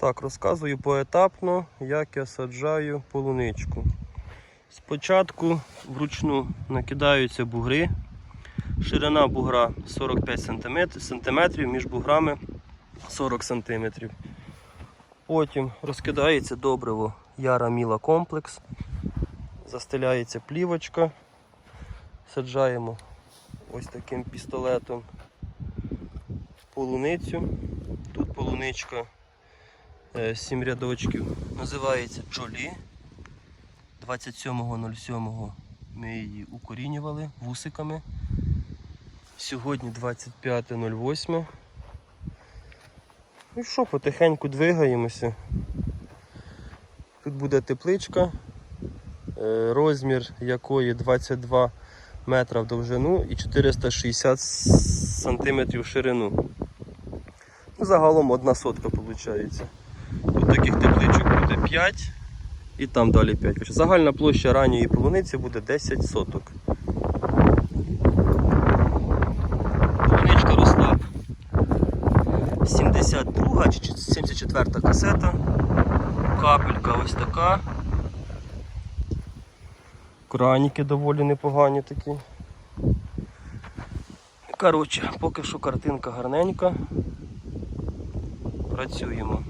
Так, розказую поетапно, як я саджаю полуничку. Спочатку вручну накидаються бугри. Ширина бугра 45 см, між буграми 40 см. Потім розкидається добриво Яра Міла комплекс. Застеляється плівочка. Саджаємо ось таким пістолетом полуницю. Тут полуничка 7 рядочків. Називається Джолі. 27.07 ми її укорінювали вусиками. Сьогодні 25.08. Ну що, потихеньку двигаємося. Тут буде тепличка, е, розмір якої 22 метра в довжину і 460 сантиметрів в ширину. Ну, Загалом одна сотка виходить. Таких тепличок буде 5 і там далі 5. Загальна площа ранньої полуниці буде 10 соток. Полуничка росла 72 чи 74 касета. Капелька ось така. Краніки доволі непогані такі. Коротше, поки що картинка гарненька. Працюємо.